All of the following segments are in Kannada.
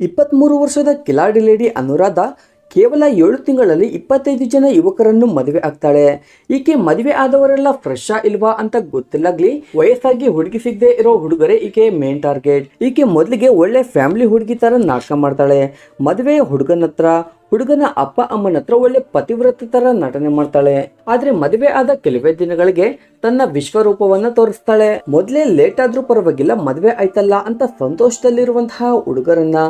ಇಪ್ಪತ್ತ್ಮೂರು ವರ್ಷದ ಕಿಲಾಡಿ ಲೇಡಿ ಅನುರಾಧ ಕೇವಲ ಏಳು ತಿಂಗಳಲ್ಲಿ ಇಪ್ಪತ್ತೈದು ಜನ ಯುವಕರನ್ನು ಮದುವೆ ಆಗ್ತಾಳೆ. ಈಕೆ ಮದುವೆ ಆದವರೆಲ್ಲ ಫ್ರೆಶ್ ಇಲ್ವಾ ಅಂತ ಗೊತ್ತಿಲ್ಲಾಗ್ಲಿ ವಯಸ್ಸಾಗಿ ಹುಡುಗಿ ಸಿಗದೆ ಇರೋ ಹುಡುಗರೇ ಈಕೆ ಮೇನ್ ಟಾರ್ಗೆಟ್ ಈಕೆ ಮೊದಲಿಗೆ ಒಳ್ಳೆ ಫ್ಯಾಮಿಲಿ ಹುಡುಗಿ ತರ ನಾಟಕ ಮಾಡ್ತಾಳೆ. ಮದುವೆ ಹುಡುಗನ ಹತ್ರ, ಹುಡುಗನ ಅಪ್ಪ ಅಮ್ಮನ ಹತ್ರ ಒಳ್ಳೆ ಪತಿವ್ರತ ತರ ನಟನೆ ಮಾಡ್ತಾಳೆ. ಆದ್ರೆ ಮದುವೆ ಆದ ಕೆಲವೇ ದಿನಗಳಿಗೆ ತನ್ನ ವಿಶ್ವರೂಪವನ್ನ ತೋರಿಸ್ತಾಳೆ. ಮೊದಲೇ ಲೇಟ್ ಆದ್ರೂ ಪರವಾಗಿಲ್ಲ ಮದುವೆ ಆಯ್ತಲ್ಲ ಅಂತ ಸಂತೋಷದಲ್ಲಿರುವಂತಹ ಹುಡುಗರನ್ನ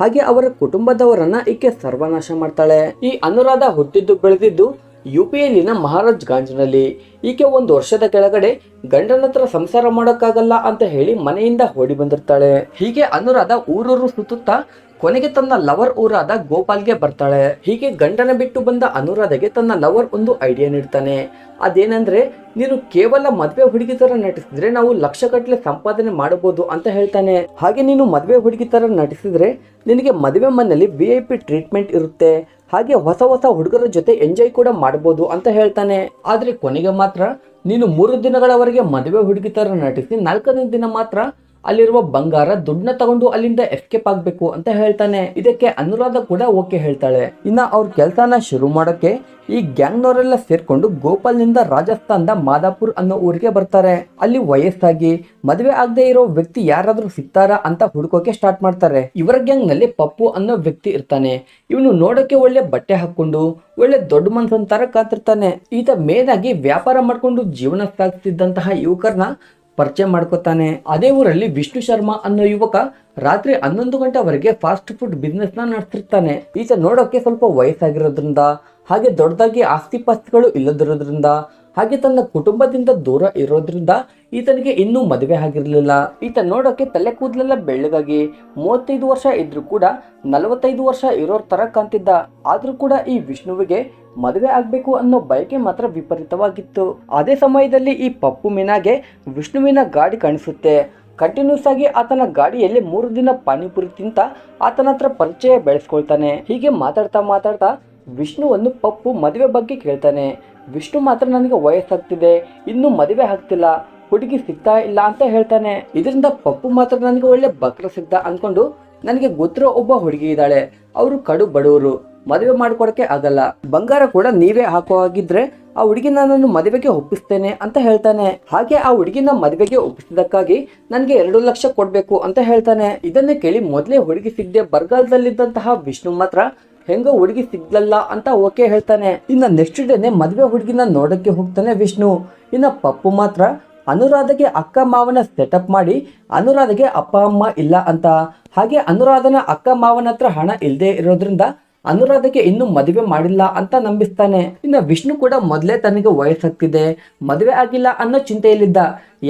ಹಾಗೆ ಅವರ ಕುಟುಂಬದವರನ್ನ ಈಕೆ ಸರ್ವನಾಶ ಮಾಡ್ತಾಳೆ. ಈ ಅನುರಾಧ ಹುಟ್ಟಿದ್ದು ಬೆಳೆದಿದ್ದು ಯು ಪಿಯಲ್ಲಿನ ಮಹಾರಾಜ್ ಗಾಂಜ್ನಲ್ಲಿ. ಈಕೆ ಒಂದು ವರ್ಷದ ಕೆಳಗಡೆ ಗಂಡನ ಹತ್ರ ಸಂಸಾರ ಮಾಡೋಕ್ಕಾಗಲ್ಲ ಅಂತ ಹೇಳಿ ಮನೆಯಿಂದ ಓಡಿ ಬಂದಿರ್ತಾಳೆ. ಹೀಗೆ ಅನುರಾಧ ಊರೂರು ಸುತ್ತುತ್ತಾ ಕೊನೆಗೆ ತನ್ನ ಲವರ್ ಊರಾದ ಗೋಪಾಲ್ಗೆ ಬರ್ತಾಳೆ. ಹೀಗೆ ಗಂಡನ ಬಿಟ್ಟು ಬಂದ ಅನುರಾಧೆಗೆ ತನ್ನ ಲವರ್ ಒಂದು ಐಡಿಯಾ ನೀಡ್ತಾನೆ. ಅದೇನಂದ್ರೆ, ನೀನು ಕೇವಲ ಮದುವೆ ಹುಡುಗಿ ತರ ನಟಿಸಿದ್ರೆ ನಾವು ಲಕ್ಷ ಗಟ್ಟಲೆ ಸಂಪಾದನೆ ಮಾಡಬಹುದು ಅಂತ ಹೇಳ್ತಾನೆ. ಹಾಗೆ ನೀನು ಮದುವೆ ಹುಡುಗಿ ತರ ನಟಿಸಿದ್ರೆ ನಿನಗೆ ಮದುವೆ ಮನೆಯಲ್ಲಿ ವಿ ಐ ಪಿ ಟ್ರೀಟ್ಮೆಂಟ್ ಇರುತ್ತೆ. ಹಾಗೆ ಹೊಸ ಹೊಸ ಹುಡುಗರ ಜೊತೆ ಎಂಜಾಯ್ ಕೂಡ ಮಾಡಬಹುದು ಅಂತ ಹೇಳ್ತಾನೆ. ಆದ್ರೆ ಕೊನೆಗೆ ಮಾತ್ರ ನೀನು ಮೂರು ದಿನಗಳವರೆಗೆ ಮದುವೆ ಹುಡುಗಿ ತರ ನಟಿಸಿ ನಾಲ್ಕನೇ ದಿನ ಮಾತ್ರ ಅಲ್ಲಿರುವ ಬಂಗಾರ ದುಡ್ಡನ್ನ ತಗೊಂಡು ಅಲ್ಲಿಂದ ಎಸ್ಕೇಪ್ ಆಗ್ಬೇಕು ಅಂತ ಹೇಳ್ತಾನೆ. ಇದಕ್ಕೆ ಅನುರಾಧ ಕೂಡ ಓಕೆ ಹೇಳ್ತಾಳೆ. ಇನ್ನ ಅವ್ರ ಕೆಲಸನ ಶುರು ಮಾಡೋಕೆ ಈ ಗ್ಯಾಂಗ್ನವರೆಲ್ಲ ಸೇರ್ಕೊಂಡು ಗೋಪಾಲ್ನಿಂದ ರಾಜಸ್ಥಾನದ ಮಾದಾಪುರ್ ಅನ್ನೋ ಊರಿಗೆ ಬರ್ತಾರೆ. ಅಲ್ಲಿ ವಯಸ್ಸಾಗಿ, ಮದುವೆ ಆಗದೆ ಇರೋ ವ್ಯಕ್ತಿ ಯಾರಾದ್ರೂ ಸಿಗ್ತಾರಾ ಅಂತ ಹುಡುಕೋಕೆ ಸ್ಟಾರ್ಟ್ ಮಾಡ್ತಾರೆ. ಇವರ ಗ್ಯಾಂಗ್ನಲ್ಲಿ ಪಪ್ಪು ಅನ್ನೋ ವ್ಯಕ್ತಿ ಇರ್ತಾನೆ. ಇವನು ನೋಡೋಕೆ ಒಳ್ಳೆ ಬಟ್ಟೆ ಹಾಕೊಂಡು ಒಳ್ಳೆ ದೊಡ್ಡ ಮನ್ಸನ್ ತರ ಕಾತಿರ್ತಾನೆ. ಈತ ಮೇನ್ ಆಗಿ ವ್ಯಾಪಾರ ಮಾಡ್ಕೊಂಡು ಜೀವನ ಸಾಗಿಸ್ತಿದ್ದಂತಹ ಯುವಕರನ್ನ ಪರಿಚಯ ಮಾಡ್ಕೋತಾನೆ. ಅದೇ ಊರಲ್ಲಿ ವಿಷ್ಣು ಶರ್ಮಾ ಅನ್ನೋ ಯುವಕ ರಾತ್ರಿ ಹನ್ನೊಂದು ಗಂಟೆವರೆಗೆ ಫಾಸ್ಟ್ ಫುಡ್ ಬಿಸ್ನೆಸ್ನ ನಡೆಸ್ತಿರ್ತಾನೆ. ಈತ ನೋಡೋಕೆ ಸ್ವಲ್ಪ ವಯಸ್ಸಾಗಿರೋದ್ರಿಂದ, ಹಾಗೆ ದೊಡ್ಡದಾಗಿ ಆಸ್ತಿ ಪಾಸ್ತಿಗಳು ಇಲ್ಲದಿರೋದ್ರಿಂದ, ಹಾಗೆ ತನ್ನ ಕುಟುಂಬದಿಂದ ದೂರ ಇರೋದ್ರಿಂದ ಈತನಿಗೆ ಇನ್ನೂ ಮದುವೆ ಆಗಿರಲಿಲ್ಲ. ಈತ ನೋಡೋಕೆ ತಲೆ ಕೂದಲೆಲ್ಲ ಬೆಳ್ಳಗಾಗಿ ಮೂವತ್ತೈದು ವರ್ಷ ಇದ್ರೂ ಕೂಡ ನಲವತ್ತೈದು ವರ್ಷ ಇರೋರ್ ತರ ಕಾಣ್ತಿದ್ದ. ಆದ್ರೂ ಕೂಡ ಈ ವಿಷ್ಣುವಿಗೆ ಮದುವೆ ಆಗಬೇಕು ಅನ್ನೋ ಬಯಕೆ ಮಾತ್ರ ವಿಪರೀತವಾಗಿತ್ತು. ಅದೇ ಸಮಯದಲ್ಲಿ ಈ ಪಪ್ಪು ಮೀನಾಗೆ ವಿಷ್ಣುವಿನ ಗಾಡಿ ಕಾಣಿಸುತ್ತೆ. ಕಂಟಿನ್ಯೂಸ್ ಆಗಿ ಆತನ ಗಾಡಿಯಲ್ಲಿ ಮೂರು ದಿನ ಪಾನಿಪುರಿ ತಿಂತ ಆತನ ಹತ್ರ ಪರಿಚಯ ಬೆಳೆಸ್ಕೊಳ್ತಾನೆ. ಹೀಗೆ ಮಾತಾಡ್ತಾ ಮಾತಾಡ್ತಾ ವಿಷ್ಣುವನ್ನು ಪಪ್ಪು ಮದುವೆ ಬಗ್ಗೆ ಕೇಳ್ತಾನೆ. ವಿಷ್ಣು ಮಾತ್ರ ನನಗೆ ವಯಸ್ಸಾಗ್ತಿದೆ, ಇನ್ನೂ ಮದುವೆ ಆಗ್ತಿಲ್ಲ, ಹುಡುಗಿ ಸಿಗ್ತಾ ಇಲ್ಲ ಅಂತ ಹೇಳ್ತಾನೆ. ಇದರಿಂದ ಪಪ್ಪು ಮಾತ್ರ ನನಗೆ ಒಳ್ಳೆ ಬಕ್ರ ಸಿಗ್ತಾ ಅಂದ್ಕೊಂಡು ನನಗೆ ಗೊತ್ತಿರೋ ಒಬ್ಬ ಹುಡುಗಿ ಇದ್ದಾಳೆ. ಅವರು ಕಡು ಬಡವರು. ಮದುವೆ ಮಾಡ್ಕೊಡಕ್ಕೆ ಆಗಲ್ಲ. ಬಂಗಾರ ಕೂಡ ನೀವೇ ಹಾಕೋ ಹಾಗಿದ್ರೆ ಆ ಹುಡುಗಿನ ನಾನು ಮದುವೆಗೆ ಒಪ್ಪಿಸ್ತೇನೆ ಅಂತ ಹೇಳ್ತಾನೆ. ಹಾಗೆ ಆ ಹುಡುಗಿನ ಮದುವೆಗೆ ಒಪ್ಪಿಸಿದಕ್ಕಾಗಿ ನನಗೆ ಎರಡು ಲಕ್ಷ ಕೊಡಬೇಕು ಅಂತ ಹೇಳ್ತಾನೆ. ಇದನ್ನೇ ಕೇಳಿ ಮೊದಲೇ ಹುಡುಗಿ ಸಿಗದೆ ಬರಗಾಲದಲ್ಲಿದ್ದಂತಹ ವಿಷ್ಣು ಮಾತ್ರ, ಹೆಂಗೋ ಹುಡುಗಿ ಸಿಗ್ಲಲ್ಲ ಅಂತ ಓಕೆ ಹೇಳ್ತಾನೆ. ಇನ್ನ ನೆಕ್ಸ್ಟ್ ಡೇನೆ ಮದುವೆ ಹುಡುಗಿನ ನೋಡಕ್ಕೆ ಹೋಗ್ತಾನೆ ವಿಷ್ಣು. ಇನ್ನ ಪಪ್ಪು ಮಾತ್ರ ಅನುರಾಧಗೆ ಅಕ್ಕ ಮಾವನ ಸೆಟಪ್ ಮಾಡಿ ಅನುರಾಧಗೆ ಅಪ್ಪ, ಅಮ್ಮ ಇಲ್ಲ ಅಂತ. ಹಾಗೆ ಅನುರಾಧನ ಅಕ್ಕ ಮಾವನ ಹತ್ರ ಹಣ ಇಲ್ಲದೆ ಇರೋದ್ರಿಂದ ಅನುರಾಧಕ್ಕೆ ಇನ್ನೂ ಮದುವೆ ಮಾಡಿಲ್ಲ ಅಂತ ನಂಬಿಸ್ತಾನೆ. ಇನ್ನು ವಿಷ್ಣು ಕೂಡ ಮೊದಲೇ ತನಗೆ ವಯಸ್ಸಾಗ್ತಿದೆ. ಮದುವೆ ಆಗಿಲ್ಲ ಅನ್ನೋ ಚಿಂತೆಯಲ್ಲಿದ್ದ.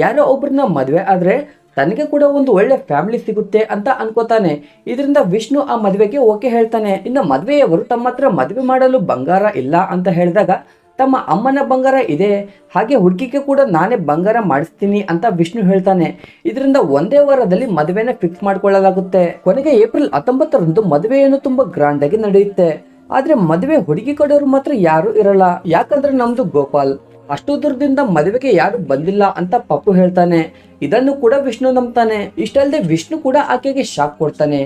ಯಾರೋ ಒಬ್ಬರನ್ನ ಮದುವೆ ಆದ್ರೆ ತನಗೆ ಕೂಡ ಒಂದು ಒಳ್ಳೆ ಫ್ಯಾಮಿಲಿ ಸಿಗುತ್ತೆ ಅಂತ ಅನ್ಕೋತಾನೆ. ಇದರಿಂದ ವಿಷ್ಣು ಆ ಮದುವೆಗೆ ಓಕೆ ಹೇಳ್ತಾನೆ. ಇನ್ನು ಮದುವೆಯವರು ತಮ್ಮ ಹತ್ರ ಮದುವೆ ಮಾಡಲು ಬಂಗಾರ ಇಲ್ಲ ಅಂತ ಹೇಳಿದಾಗ ತಮ್ಮ ಅಮ್ಮನ ಬಂಗಾರ ಇದೆ. ಹಾಗೆ ಹುಡುಗಿಗೆ ಕೂಡ ನಾನೇ ಬಂಗಾರ ಮಾಡಿಸ್ತೀನಿ ಅಂತ ವಿಷ್ಣು ಹೇಳ್ತಾನೆ. ಇದರಿಂದ ಒಂದೇ ವಾರದಲ್ಲಿ ಮದುವೆನ ಫಿಕ್ಸ್ ಮಾಡ್ಕೊಳ್ಳಲಾಗುತ್ತೆ. ಕೊನೆಗೆ ಏಪ್ರಿಲ್ ಹತ್ತೊಂಬತ್ತರಂದು ಮದುವೆಯನ್ನು ತುಂಬಾ ಗ್ರಾಂಡ್ ಆಗಿ ನಡೆಯುತ್ತೆ. ಆದ್ರೆ ಮದುವೆ ಹುಡುಗಿ ಕಡೆಯವರು ಮಾತ್ರ ಯಾರು ಇರಲ್ಲ. ಯಾಕಂದ್ರೆ ನಮ್ದು ಗೋಪಾಲ್. ಅಷ್ಟು ದೂರದಿಂದ ಮದುವೆಗೆ ಯಾರು ಬಂದಿಲ್ಲ ಅಂತ ಪಪ್ಪು ಹೇಳ್ತಾನೆ. ಇದನ್ನು ಕೂಡ ವಿಷ್ಣು ನಂಬ್ತಾನೆ. ಇಷ್ಟಲ್ಲದೆ ವಿಷ್ಣು ಕೂಡ ಆಕೆಗೆ ಶಾಕ್ ಕೊಡ್ತಾನೆ.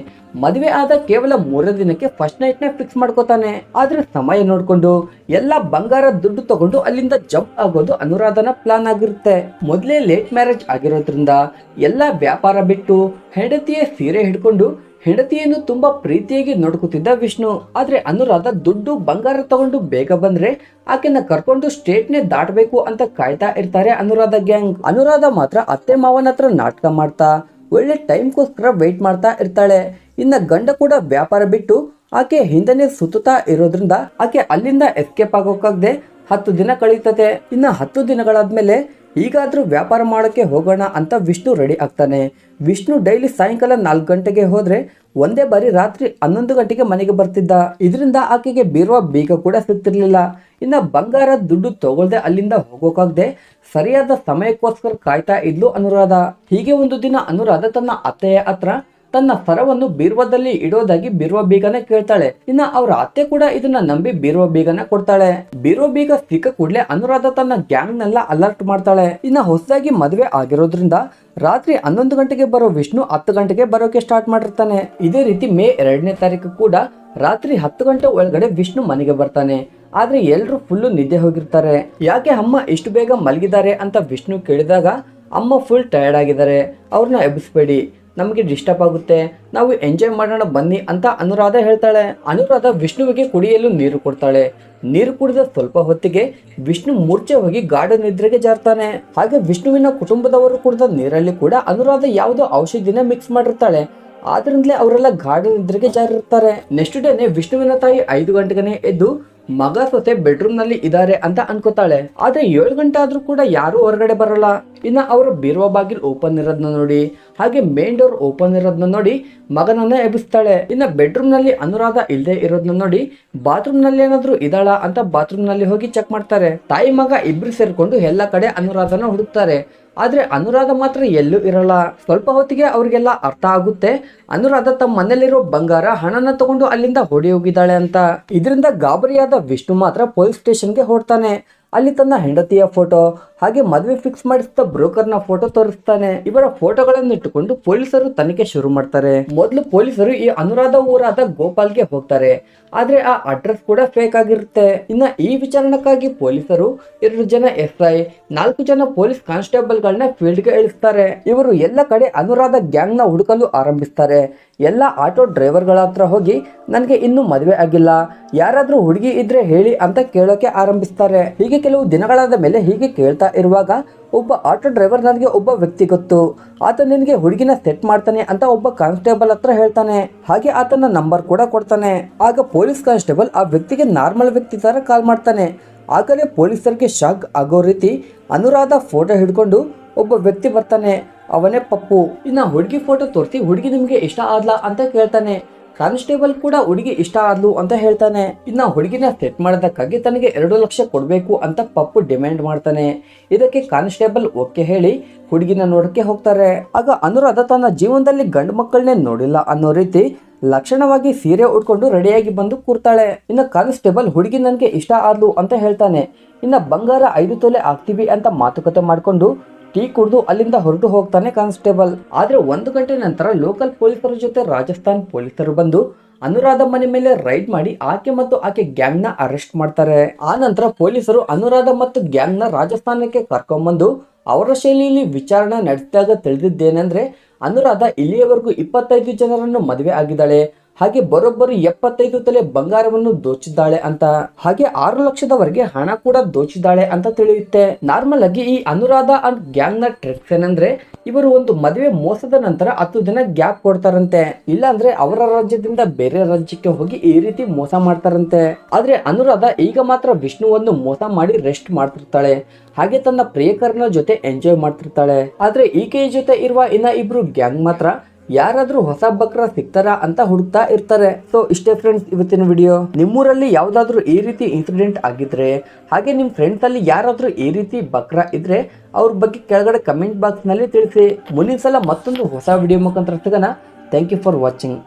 ಮದುವೆ ಆದ ಕೇವಲ ಮೂರೇ ದಿನಕ್ಕೆ ಫಸ್ಟ್ ನೈಟ್ನ ಫಿಕ್ಸ್ ಮಾಡ್ಕೋತಾನೆ. ಆದ್ರೆ ಸಮಯ ನೋಡ್ಕೊಂಡು ಎಲ್ಲ ಬಂಗಾರ ದುಡ್ಡು ತಗೊಂಡು ಅಲ್ಲಿಂದ ಜಂಪ್ ಆಗೋದು ಅನುರಾಧನ ಪ್ಲಾನ್ ಆಗಿರುತ್ತೆ. ಮೊದಲೇ ಲೇಟ್ ಮ್ಯಾರೇಜ್ ಆಗಿರೋದ್ರಿಂದ ಎಲ್ಲ ವ್ಯಾಪಾರ ಬಿಟ್ಟು ಹೆಂಡತಿಯ ಸೀರೆ ಹಿಡ್ಕೊಂಡು ಹೆಂಡತಿಯನ್ನು ತುಂಬಾ ಪ್ರೀತಿಯಾಗಿ ನೋಡ್ಕೋತಿದ್ದ ವಿಷ್ಣು. ಆದ್ರೆ ಅನುರಾಧ ದುಡ್ಡು ಬಂಗಾರ ತಗೊಂಡು ಬೇಗ ಬಂದ್ರೆ ಆಕೆನ ಕರ್ಕೊಂಡು ಸ್ಟೇಟ್ನೇ ದಾಟಬೇಕು ಅಂತ ಕಾಯ್ತಾ ಇರ್ತಾರೆ ಅನುರಾಧ ಗ್ಯಾಂಗ್. ಅನುರಾಧ ಮಾತ್ರ ಅತ್ತೆ ಮಾವನ ಹತ್ರ ನಾಟಕ ಮಾಡ್ತಾ, ಒಳ್ಳೆ ಟೈಮ್ಗೋಸ್ಕರ ವೆಯ್ಟ್ ಮಾಡ್ತಾ ಇರ್ತಾಳೆ. ಇನ್ನ ಗಂಡ ಕೂಡ ವ್ಯಾಪಾರ ಬಿಟ್ಟು ಆಕೆ ಹಿಂದನೆ ಸುತ್ತುತ್ತಾ ಇರೋದ್ರಿಂದ ಆಕೆ ಅಲ್ಲಿಂದ ಎಸ್ಕೇಪ್ ಆಗೋಕಾಗದೆ ಹತ್ತು ದಿನ ಕಳೀತದೆ ಇನ್ನ ಹತ್ತು ದಿನಗಳಾದ್ಮೇಲೆ ಈಗಾದ್ರೂ ವ್ಯಾಪಾರ ಮಾಡೋಕ್ಕೆ ಹೋಗೋಣ ಅಂತ ವಿಷ್ಣು ರೆಡಿ ಆಗ್ತಾನೆ. ವಿಷ್ಣು ಡೈಲಿ ಸಾಯಂಕಾಲ ನಾಲ್ಕು ಗಂಟೆಗೆ ಹೋದರೆ ಒಂದೇ ಬಾರಿ ರಾತ್ರಿ ಹನ್ನೊಂದು ಗಂಟೆಗೆ ಮನೆಗೆ ಬರ್ತಿದ್ದ. ಇದರಿಂದ ಆಕೆಗೆ ಬೀರುವ ಬೀಗ ಕೂಡ ಸಿಗ್ತಿರಲಿಲ್ಲ. ಇನ್ನು ಬಂಗಾರ ದುಡ್ಡು ತಗೊಳ್ದೆ ಅಲ್ಲಿಂದ ಹೋಗೋಕ್ಕಾಗದೆ ಸರಿಯಾದ ಸಮಯಕ್ಕೋಸ್ಕರ ಕಾಯ್ತಾ ಇದ್ಲು ಅನುರಾಧ. ಹೀಗೆ ಒಂದು ದಿನ ಅನುರಾಧ ತನ್ನ ಅತ್ತೆಯ ಹತ್ರ ತನ್ನ ಫರವನ್ನು ಬೀರ್ವದಲ್ಲಿ ಇಡೋದಾಗಿ ಬೀರ್ವ ಬೀಗನ ಕೇಳ್ತಾಳೆ. ಇನ್ನ ಅವ್ರ ಅತ್ತೆ ಕೂಡ ಇದನ್ನ ನಂಬಿ ಬೀರ್ವ ಬೀಗನ ಕೊಡ್ತಾಳೆ. ಬೀರ್ವ ಬೀಗ ಸಿಕ್ಕ ಕೂಡಲೇ ಅನುರಾಧ ತನ್ನ ಗ್ಯಾಂಗ್ ನೆಲ್ಲ ಅಲರ್ಟ್ ಮಾಡ್ತಾಳೆ. ಇನ್ನ ಹೊಸದಾಗಿ ಮದುವೆ ಆಗಿರೋದ್ರಿಂದ ರಾತ್ರಿ ಹನ್ನೊಂದು ಗಂಟೆಗೆ ಬರೋ ವಿಷ್ಣು ಹತ್ತು ಗಂಟೆಗೆ ಬರೋಕೆ ಸ್ಟಾರ್ಟ್ ಮಾಡಿರ್ತಾನೆ. ಇದೇ ರೀತಿ ಮೇ ಎರಡನೇ ತಾರೀಕು ಕೂಡ ರಾತ್ರಿ ಹತ್ತು ಗಂಟೆ ಒಳಗಡೆ ವಿಷ್ಣು ಮನೆಗೆ ಬರ್ತಾನೆ. ಆದ್ರೆ ಎಲ್ರು ಫುಲ್ಲು ನಿದ್ದೆ ಹೋಗಿರ್ತಾರೆ. ಯಾಕೆ ಅಮ್ಮ ಇಷ್ಟು ಬೇಗ ಮಲಗಿದ್ದಾರೆ ಅಂತ ವಿಷ್ಣು ಕೇಳಿದಾಗ ಅಮ್ಮ ಫುಲ್ ಟಯರ್ಡ್ ಆಗಿದ್ದಾರೆ. ಅವ್ರನ್ನ ಎಬ್ಬಿಸ್ಬೇಡಿ. ನಮಗೆ ಡಿಸ್ಟರ್ಬ್ ಆಗುತ್ತೆ, ನಾವು ಎಂಜಾಯ್ ಮಾಡೋಣ ಬನ್ನಿ ಅಂತ ಅನುರಾಧ ಹೇಳ್ತಾಳೆ. ಅನುರಾಧ ವಿಷ್ಣುವಿಗೆ ಕುಡಿಯಲು ನೀರು ಕೊಡ್ತಾಳೆ. ನೀರು ಕುಡಿದ ಸ್ವಲ್ಪ ಹೊತ್ತಿಗೆ ವಿಷ್ಣು ಮೂರ್ಛೆ ಹೋಗಿ ಗಾಢ ನಿದ್ರೆಗೆ ಜಾರ್ತಾನೆ. ಹಾಗೆ ವಿಷ್ಣುವಿನ ಕುಟುಂಬದವರು ಕುಡಿದ ನೀರಲ್ಲಿ ಕೂಡ ಅನುರಾಧ ಯಾವುದೋ ಔಷಧಿನ ಮಿಕ್ಸ್ ಮಾಡಿರ್ತಾಳೆ. ಆದ್ರಿಂದಲೇ ಅವರೆಲ್ಲ ಗಾಢ ನಿದ್ರೆಗೆ ಜಾರಿರ್ತಾರೆ. ನೆಕ್ಸ್ಟ್ ಡೇನೆ ವಿಷ್ಣುವಿನ ತಾಯಿ ಐದು ಗಂಟೆಗೆ ಎದ್ದು ಮಗ ಸೊತೆ ಬೆಡ್ರೂಮ್ನಲ್ಲಿ ಇದ್ದಾರೆ ಅಂತ ಅನ್ಕೋತಾಳೆ. ಆದ್ರೆ ಏಳು ಗಂಟೆ ಆದ್ರೂ ಕೂಡ ಯಾರು ಹೊರಗಡೆ ಬರಲ್ಲ. ಇನ್ನ ಅವರು ಬೀರುವ ಬಾಗಿಲ್ ಓಪನ್ ಇರೋದನ್ನ ನೋಡಿ, ಹಾಗೆ ಮೇನ್ ಡೋರ್ ಓಪನ್ ಇರೋದನ್ನ ನೋಡಿ ಮಗನನ್ನ ಎಬ್ಬಿಸ್ತಾಳೆ. ಇನ್ನ ಬೆಡ್ರೂಮ್ನಲ್ಲಿ ಅನುರಾಧ ಇಲ್ಲದೆ ಇರೋದನ್ನ ನೋಡಿ ಬಾತ್ರೂಮ್ನಲ್ಲಿ ಏನಾದ್ರೂ ಇದಾಳ ಅಂತ ಬಾತ್ರೂಮ್ನಲ್ಲಿ ಹೋಗಿ ಚೆಕ್ ಮಾಡ್ತಾರೆ. ತಾಯಿ ಮಗ ಇಬ್ರು ಸೇರ್ಕೊಂಡು ಎಲ್ಲ ಕಡೆ ಅನುರಾಧನ ಹುಡುಕ್ತಾರೆ. ಆದ್ರೆ ಅನುರಾಧ ಮಾತ್ರ ಎಲ್ಲೂ ಇರಲ್ಲ. ಸ್ವಲ್ಪ ಹೊತ್ತಿಗೆ ಅವರಿಗೆಲ್ಲ ಅರ್ಥ ಆಗುತ್ತೆ. ಅನುರಾಧ ತಮ್ಮ ಮನೇಲಿರೋ ಬಂಗಾರ ಹಣನ ತಗೊಂಡು ಅಲ್ಲಿಂದ ಹೊಡಿ ಹೋಗಿದ್ದಾಳೆ ಅಂತ. ಇದರಿಂದ ಗಾಬರಿಯಾದ ವಿಷ್ಣು ಮಾತ್ರ ಪೊಲೀಸ್ ಸ್ಟೇಷನ್ಗೆ ಹೊರಡ್ತಾನೆ. ಅಲ್ಲಿ ತನ್ನ ಹೆಂಡತಿಯ ಫೋಟೋ, ಹಾಗೆ ಮದುವೆ ಫಿಕ್ಸ್ ಮಾಡಿಸಿದ ಬ್ರೋಕರ್ನ ಫೋಟೋ ತೋರಿಸ್ತಾನೆ. ಇವರ ಫೋಟೋಗಳನ್ನು ಇಟ್ಟುಕೊಂಡು ಪೊಲೀಸರು ತನಿಖೆ ಶುರು ಮಾಡ್ತಾರೆ. ಮೊದಲು ಪೊಲೀಸರು ಈ ಅನುರಾಧ ಊರಾದ ಗೋಪಾಲ್ಗೆ ಹೋಗ್ತಾರೆ. ಆದ್ರೆ ಆ ಅಡ್ರೆಸ್ ಕೂಡ ಫೇಕ್ ಆಗಿರುತ್ತೆ. ಇನ್ನ ಈ ವಿಚಾರಣಕ್ಕಾಗಿ ಪೊಲೀಸರು ಎರಡು ಜನ ಎಸ್ ಐ, ನಾಲ್ಕು ಜನ ಪೊಲೀಸ್ ಕಾನ್ಸ್ಟೇಬಲ್ಗಳನ್ನ ಫೀಲ್ಡ್ಗೆ ಇಳಿಸ್ತಾರೆ. ಇವರು ಎಲ್ಲ ಕಡೆ ಅನುರಾಧ ಗ್ಯಾಂಗ್ನ ಹುಡುಕಲು ಆರಂಭಿಸ್ತಾರೆ. ಎಲ್ಲ ಆಟೋ ಡ್ರೈವರ್ಗಳ ಹತ್ರ ಹೋಗಿ, ನನಗೆ ಇನ್ನೂ ಮದುವೆ ಆಗಿಲ್ಲ. ಯಾರಾದ್ರೂ ಹುಡುಗಿ ಇದ್ರೆ ಹೇಳಿ ಅಂತ ಕೇಳೋಕೆ ಆರಂಭಿಸ್ತಾರೆ. ಹೀಗೆ ಕೆಲವು ದಿನಗಳಾದ ಮೇಲೆ ಹೀಗೆ ಕೇಳ್ತಾ ಇರುವಾಗ ಒಬ್ಬ ಆಟೋ ಡ್ರೈವರ್ ನನಗೆ ಒಬ್ಬ ವ್ಯಕ್ತಿ ಗೊತ್ತು. ಆತ ನಿನಗೆ ಹುಡುಗಿನ ಸೆಟ್ ಮಾಡ್ತಾನೆ ಅಂತ ಒಬ್ಬ ಕಾನ್ಸ್ಟೇಬಲ್ ಹತ್ರ ಹೇಳ್ತಾನೆ. ಹಾಗೆ ಆತನ ನಂಬರ್ ಕೂಡ ಕೊಡ್ತಾನೆ. ಆಗ ಪೊಲೀಸ್ ಕಾನ್ಸ್ಟೇಬಲ್ ಆ ವ್ಯಕ್ತಿಗೆ ನಾರ್ಮಲ್ ವ್ಯಕ್ತಿ ತರ ಕಾಲ್ ಮಾಡ್ತಾನೆ. ಆಗಲೇ ಪೊಲೀಸರಿಗೆ ಶಾಕ್ ಆಗೋ ರೀತಿ ಅನುರಾಧ ಫೋಟೋ ಹಿಡ್ಕೊಂಡು ಒಬ್ಬ ವ್ಯಕ್ತಿ ಬರ್ತಾನೆ. ಅವನೇ ಪಪ್ಪು, ಇನ್ನ ಹುಡುಗಿ ಫೋಟೋ ತೋರಿಸಿ ಹುಡುಗಿ ನಿಮಗೆ ಇಷ್ಟ ಆದ್ಲಾ ಅಂತ ಕೇಳ್ತಾನೆ. ಕಾನ್ಸ್ಟೇಬಲ್ ಕೂಡ ಹುಡುಗಿ ಇಷ್ಟ ಆದ್ಲು ಅಂತ ಹೇಳ್ತಾನೆ. ಇನ್ನ ಹುಡುಗಿನ ಸೆಟ್ ಮಾಡೋದಕ್ಕಾಗಿ ತನಗೆ ಎರಡು ಲಕ್ಷ ಕೊಡಬೇಕು ಅಂತ ಪಪ್ಪು ಡಿಮ್ಯಾಂಡ್ ಮಾಡ್ತಾನೆ. ಇದಕ್ಕೆ ಕಾನ್ಸ್ಟೇಬಲ್ ಓಕೆ ಹೇಳಿ ಹುಡುಗಿನ ನೋಡಕ್ಕೆ ಹೋಗ್ತಾರೆ. ಆಗ ಅನುರಾಧ ತನ್ನ ಜೀವನದಲ್ಲಿ ಗಂಡು ಮಕ್ಕಳನ್ನೇ ನೋಡಿಲ್ಲ ಅನ್ನೋ ರೀತಿ ಲಕ್ಷಣವಾಗಿ ಸೀರೆ ಉಟ್ಕೊಂಡು ರೆಡಿಯಾಗಿ ಬಂದು ಕೂರ್ತಾಳೆ. ಇನ್ನು ಕಾನ್ಸ್ಟೇಬಲ್ ಹುಡುಗಿ ನನಗೆ ಇಷ್ಟ ಆದ್ಲು ಅಂತ ಹೇಳ್ತಾನೆ. ಇನ್ನ ಬಂಗಾರ ಐದು ತೊಲೆ ಆಗ್ತೀವಿ ಅಂತ ಮಾತುಕತೆ ಮಾಡ್ಕೊಂಡು ಟೀ ಕುಡಿದು ಅಲ್ಲಿಂದ ಹೊರಟು ಹೋಗ್ತಾನೆ ಕಾನ್ಸ್ಟೇಬಲ್. ಆದ್ರೆ ಒಂದು ಗಂಟೆ ನಂತರ ಲೋಕಲ್ ಪೊಲೀಸರ ಜೊತೆ ರಾಜಸ್ಥಾನ್ ಪೊಲೀಸರು ಬಂದು ಅನುರಾಧ ಮನೆ ಮೇಲೆ ರೈಡ್ ಮಾಡಿ ಆಕೆ ಮತ್ತು ಆಕೆ ಗ್ಯಾಂಗ್ನ ಅರೆಸ್ಟ್ ಮಾಡ್ತಾರೆ. ಆ ನಂತರ ಪೊಲೀಸರು ಅನುರಾಧ ಮತ್ತು ಗ್ಯಾಂಗ್ನ ರಾಜಸ್ಥಾನಕ್ಕೆ ಕರ್ಕೊಂಡ್ಬಂದು ಅವರ ಶೈಲಿಯಲ್ಲಿ ವಿಚಾರಣೆ ನಡೆಸಿದಾಗ ತಿಳಿದಿದ್ದೇನೆಂದ್ರೆ ಅನುರಾಧ ಇಲ್ಲಿಯವರೆಗೂ ಇಪ್ಪತ್ತೈದು ಜನರನ್ನು ಮದುವೆ ಆಗಿದ್ದಾಳೆ. ಹಾಗೆ ಬರೋಬ್ಬರಿ ಎಪ್ಪತ್ತೈದು ತಲೆ ಬಂಗಾರವನ್ನು ದೋಚಿದ್ದಾಳೆ ಅಂತ. ಹಾಗೆ ಆರು ಲಕ್ಷದವರೆಗೆ ಹಣ ಕೂಡ ದೋಚಿದ್ದಾಳೆ ಅಂತ ತಿಳಿಯುತ್ತೆ. ನಾರ್ಮಲ್ ಆಗಿ ಈ ಅನುರಾಧ ಅಂಡ್ ಗ್ಯಾಂಗ್ನ ಟ್ರಿಕ್ಸ್ ಏನಂದ್ರೆ, ಇವರು ಒಂದು ಮದುವೆ ಮೋಸದ ನಂತರ ಹತ್ತು ದಿನ ಗ್ಯಾಪ್ ಕೊಡ್ತಾರಂತೆ. ಇಲ್ಲಾಂದ್ರೆ ಅವರ ರಾಜ್ಯದಿಂದ ಬೇರೆ ರಾಜ್ಯಕ್ಕೆ ಹೋಗಿ ಈ ರೀತಿ ಮೋಸ ಮಾಡ್ತಾರಂತೆ. ಆದ್ರೆ ಅನುರಾಧ ಈಗ ಮಾತ್ರ ವಿಷ್ಣುವನ್ನು ಮೋಸ ಮಾಡಿ ರೆಸ್ಟ್ ಮಾಡ್ತಿರ್ತಾಳೆ. ಹಾಗೆ ತನ್ನ ಪ್ರಿಯಕರನ ಜೊತೆ ಎಂಜಾಯ್ ಮಾಡ್ತಿರ್ತಾಳೆ. ಆದ್ರೆ ಈಕೆಯ ಜೊತೆ ಇರುವ ಇನ್ನ ಇಬ್ರು ಗ್ಯಾಂಗ್ ಮಾತ್ರ ಯಾರಾದ್ರೂ ಹೊಸ ಬಕ್ರ ಸಿಗ್ತಾರಾ ಅಂತ ಹುಡುಕ್ತಾ ಇರ್ತಾರೆ. ಸೊ ಇಷ್ಟೇ ಫ್ರೆಂಡ್ಸ್ ಇವತ್ತಿನ ವಿಡಿಯೋ ನಿಮ್ಮೂರಲ್ಲಿ ಯಾವುದಾದ್ರೂ ಈ ರೀತಿ ಇನ್ಸಿಡೆಂಟ್ ಆಗಿದ್ರೆ, ಹಾಗೆ ನಿಮ್ಮ ಫ್ರೆಂಡ್ಸ್ ಅಲ್ಲಿ ಯಾರಾದರೂ ಈ ರೀತಿ ಬಕ್ರ ಇದ್ರೆ, ಅವ್ರ ಬಗ್ಗೆ ಕೆಳಗಡೆ ಕಮೆಂಟ್ ಬಾಕ್ಸ್ನಲ್ಲಿ ತಿಳಿಸಿ. ಮುಂದಿನ ಸಲ ಮತ್ತೊಂದು ಹೊಸ ವಿಡಿಯೋ ಮುಖಾಂತರ ಸಿಗೋಣ. Thank you for watching